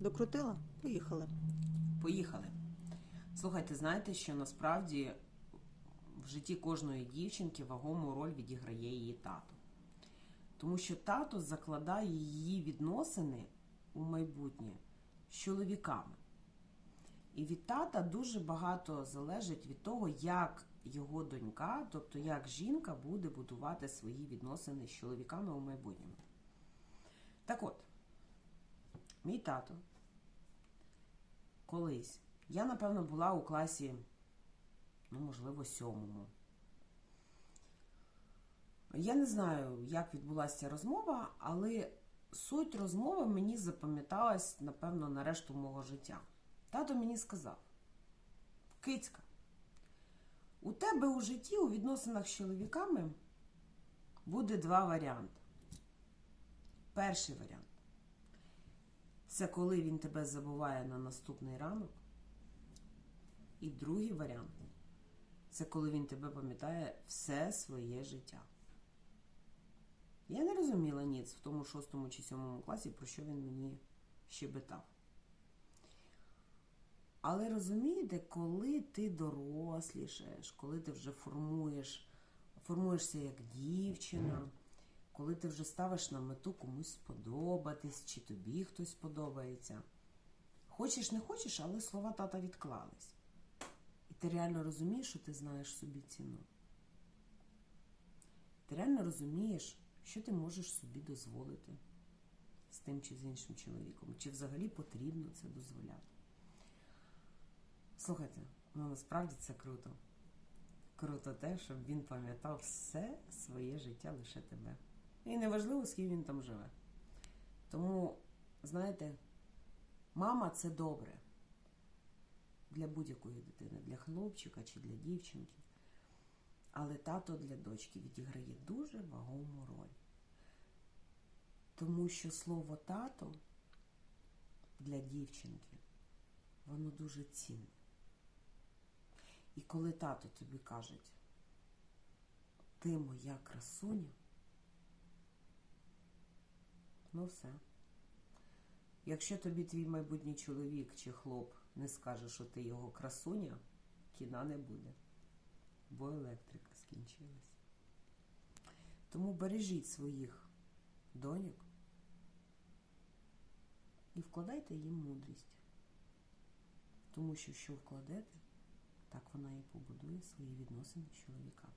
Докрутила? Поїхали. Поїхали. Слухайте, знаєте, що насправді в житті кожної дівчинки вагому роль відіграє її тато. Тому що тато закладає її відносини у майбутнє з чоловіками. І від тата дуже багато залежить від того, як його донька, тобто як жінка буде будувати свої відносини з чоловіками у майбутньому. Так от, мій тато колись. Я, напевно, була у класі, ну, можливо, сьомому. Я не знаю, як відбулася ця розмова, але суть розмови мені запам'яталась, напевно, на решту мого життя. Тато мені сказав: Кицька, у тебе у житті у відносинах з чоловіками буде два варіанти. Перший варіант це коли він тебе забуває на наступний ранок. І другий варіант це коли він тебе пам'ятає все своє життя. Я не розуміла ніц в тому шостому чи сьомому класі, про що він мені щебетав. Але розумієте, коли ти дорослішаєш, коли ти вже формуєш, формуєшся як дівчина, коли ти вже ставиш на мету комусь сподобатись, чи тобі хтось подобається. Хочеш, не хочеш, але слова тата відклались. І ти реально розумієш, що ти знаєш собі ціну. Ти реально розумієш, що ти можеш собі дозволити з тим чи з іншим чоловіком, чи взагалі потрібно це дозволяти. Слухайте, ну насправді це круто. Круто те, щоб він пам'ятав все своє життя лише тебе. І неважливо, з ким він там живе. Тому, знаєте, мама це добре для будь-якої дитини, для хлопчика чи для дівчинки. Але тато для дочки відіграє дуже вагому роль. Тому що слово тато для дівчинки, воно дуже цінне. І коли тато тобі каже, ти моя красуня, ну все. Якщо тобі твій майбутній чоловік чи хлоп не скаже, що ти його красуня, кіна не буде, бо електрика скінчилась. Тому бережіть своїх доньок і вкладайте їм мудрість. Тому що що вкладете, так вона і побудує свої відносини з чоловіками.